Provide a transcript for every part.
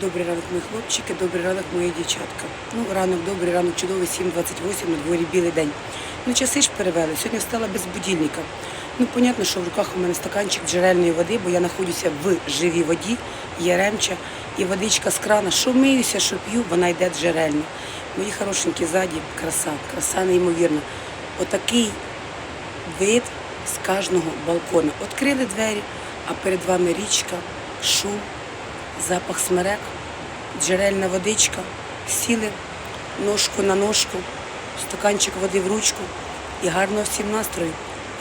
Добрий ранок, мої хлопчики, добрий ранок, мої дівчатка. Ну, ранок добрий, ранок чудовий, 7.28, на дворі білий день. Ну, часи ж перевели. Сьогодні встала без будильника. Ну, понятно, що в руках у мене стаканчик джерельної води, бо я знаходжуся в живій воді, є ремча, і водичка з крана. Що миюся, що п'ю, вона йде джерельна. Мої хорошенькі ззаді, краса, краса неймовірна. Отакий вид з кожного балкона. Відкрили двері, а перед вами річка, шум, запах смерек, джерельна водичка, сіли ножку на ножку, стаканчик води в ручку і гарного всім настрою,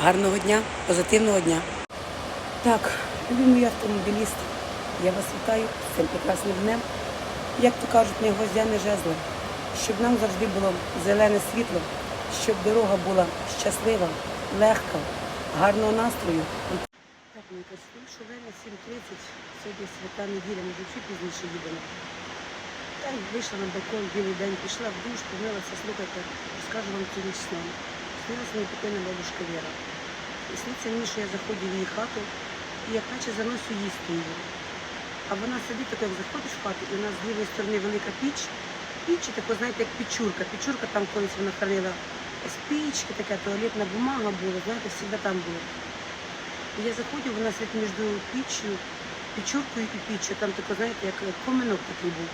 гарного дня, позитивного дня. Так, любі мої автомобілісти, я вас вітаю цим прекрасним днем. Як то кажуть, не гвоздя, не жезла, щоб нам завжди було зелене світло, щоб дорога була щаслива, легка, гарного настрою. Кажуть, що время 7.30, сьогодні свята неділя, ми чуть пізніше їдемо. Та й вийшла на балкон, білий день, пішла в душ, помилася, слухайте, розкажу вам цю ніч сном. Снилася мені покойна бабушка Віра. І сниться мені, що я заходжу в її хату і як наче заносю їсти її. А вона сидить, так як заходиш в хату, і у нас з лівої сторони велика піч. Піч, тако, знаєте, як печурка. Печурка там колись вона хранила спічки, така туалетна бумага була, знаєте, завжди там було. Я заходжу, вона сидить між піччю, печуркою і піччю, там тако, знаєте, як коминок такий був.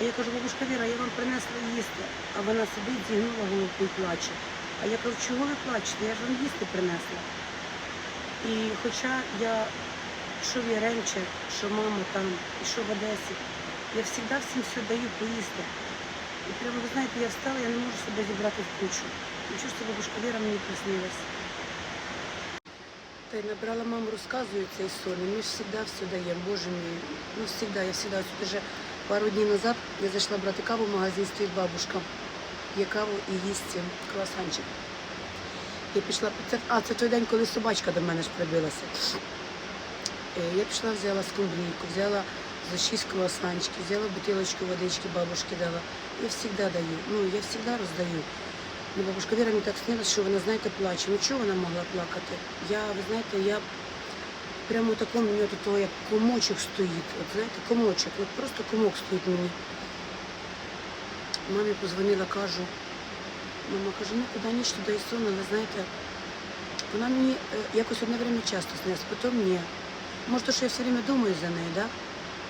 А я кажу, бабушка Віра, я вам принесла їсти. А вона сидить, зігнула головку і плаче. А я кажу, чого ви плачете? Я ж вам їсти принесла. І хоча я, що в Яремче, що мама там, і що в Одесі, я завжди всім все даю поїсти. І прямо, ви знаєте, я встала, я не можу себе зібрати в кучу. І що бабушка Віра мені приснилась. Та й набрала маму, розказую цей сон, ми ж завжди все даємо, боже мій. Ну, завжди, я завжди, вже пару днів назад я зайшла брати каву в магазин, стоїть бабушка. Є каву і їсть круасанчик. Я пішла, це, а це той день, коли собачка до мене ж прибилася. Е, Я пішла, взяла скумбрійку, взяла за шість круасанчиків, взяла бутилочку водички, бабушки дала. Я завжди даю, ну я завжди роздаю. Ну, бабушка Віра мені так снилась, що вона, знаєте, плаче. Ну чого вона могла плакати? Я, ви знаєте, я прямо у такому у нього того, як комочок стоїть. От знаєте, комочок, от просто комок стоїть мені. Мамі позвонила, кажу, мама каже, ну куди ніч туди і сон, але знаєте, вона мені е, якось одне время часто снилась, потім ні. Може, то, що я все время думаю за нею, да?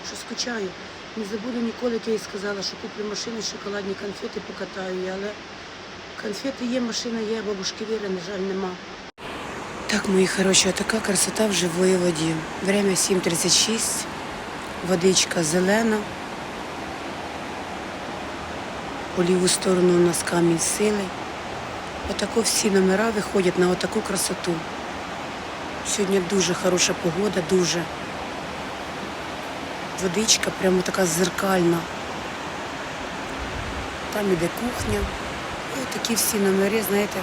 що скучаю. Не забуду ніколи, як я їй сказала, що куплю машину, шоколадні конфети покатаю, її, але конфети є, машина є, бабушки Віри, на жаль, нема. Так, мої хороші, така красота в живої воді. Время 7.36, водичка зелена. По ліву сторону у нас камінь сили. Отако всі номера виходять на отаку красоту. Сьогодні дуже хороша погода, дуже. Водичка прямо така зеркальна. Там іде кухня. І такі всі номери, знаєте.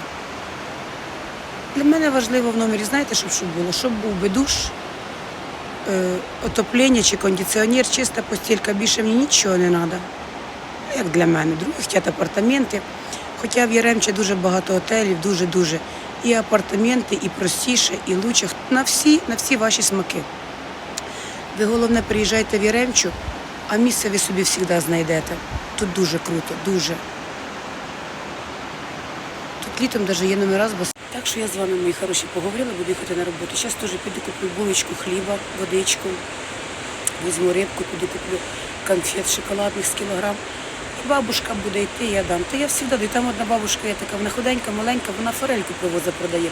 Для мене важливо в номері, знаєте, щоб що було? Щоб був би душ, е, отоплення чи кондиціонер, чиста постілька, більше мені нічого не треба. Як для мене. Другі хочуть апартаменти. Хоча в Яремче дуже багато готелів, дуже-дуже. І апартаменти, і простіше, і лучше. На всі, на всі ваші смаки. Ви головне приїжджайте в Яремчу, а місце ви собі завжди знайдете. Тут дуже круто, дуже. Літом навіть є номера з. Так що я з вами, мої хороші, поговорила, буду їхати на роботу. Зараз теж піду куплю булочку хліба, водичку, візьму рибку, піду куплю конфет шоколадних з кілограм. І бабушка буде йти, я дам. Та я завжди даю. Там одна бабушка є така, вона худенька, маленька, вона форельку привоза продає.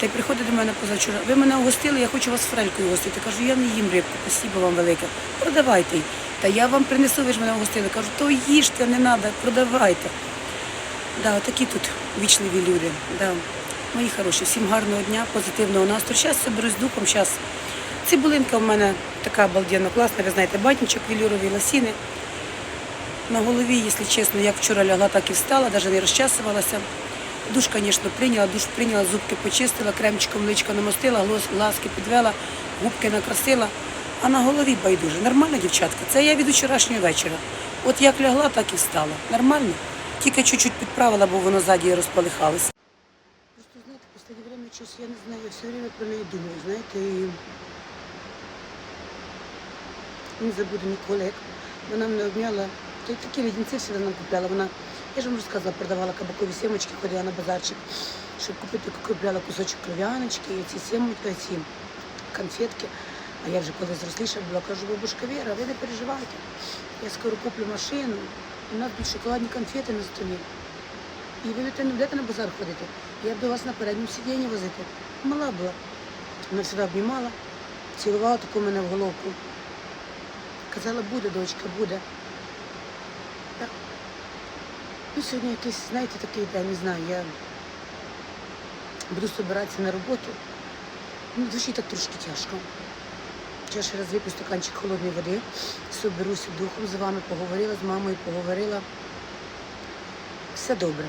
Та й приходить до мене позавчора. Ви мене угостили, я хочу вас форелькою угостити. Кажу, я не їм рибку, спасибо вам велике. Продавайте її. Та я вам принесу, ви ж мене угостили. Кажу, то їжте, не треба, продавайте. Да, такі тут вічливі люди. Да. Мої хороші, всім гарного дня, позитивного настрою. Зараз соберусь з духом, зараз. Цибулинка в мене така обалденно класна, ви знаєте, батничок вілюрові лосіни. На голові, якщо чесно, як вчора лягла, так і встала, навіть не розчасувалася. Душ, звісно, прийняла, душ прийняла, зубки почистила, кремчиком личко намостила, глаз- глазки підвела, губки накрасила. А на голові байдуже. Нормально, дівчатка? Це я від вчорашнього вечора. От як лягла, так і встала. Нормально? Тільки чуть-чуть підправила, бо воно ззаді розполихалося. Просто, знаєте, в останнє время щось, я не знаю, я все время про неї думаю, знаєте, і не забуду ніколи, як вона мене обняла. То такі леденці всі нам купляла. Вона, я ж вам розказала, продавала кабакові сімочки, ходила на базарчик, щоб купити, купляла кусочок кров'яночки, і ці сімочки, ці конфетки. А я вже коли зросліша була, кажу, бабушка Віра, ви не переживайте. Я скоро куплю машину, у нас будуть шоколадні конфети на столі. І ви не будете на базар ходити. Я б до вас на передньому сидінні возити. Мала була. Вона завжди обнімала, цілувала таку мене в головку. Казала, буде, дочка, буде. Так. Ну, сьогодні якийсь, знаєте, такий день, не знаю, я буду збиратися на роботу. Ну, душі так трошки тяжко. Я ще раз вип'ю стаканчик холодної води, соберуся духом з вами, поговорила з мамою, поговорила. Все добре.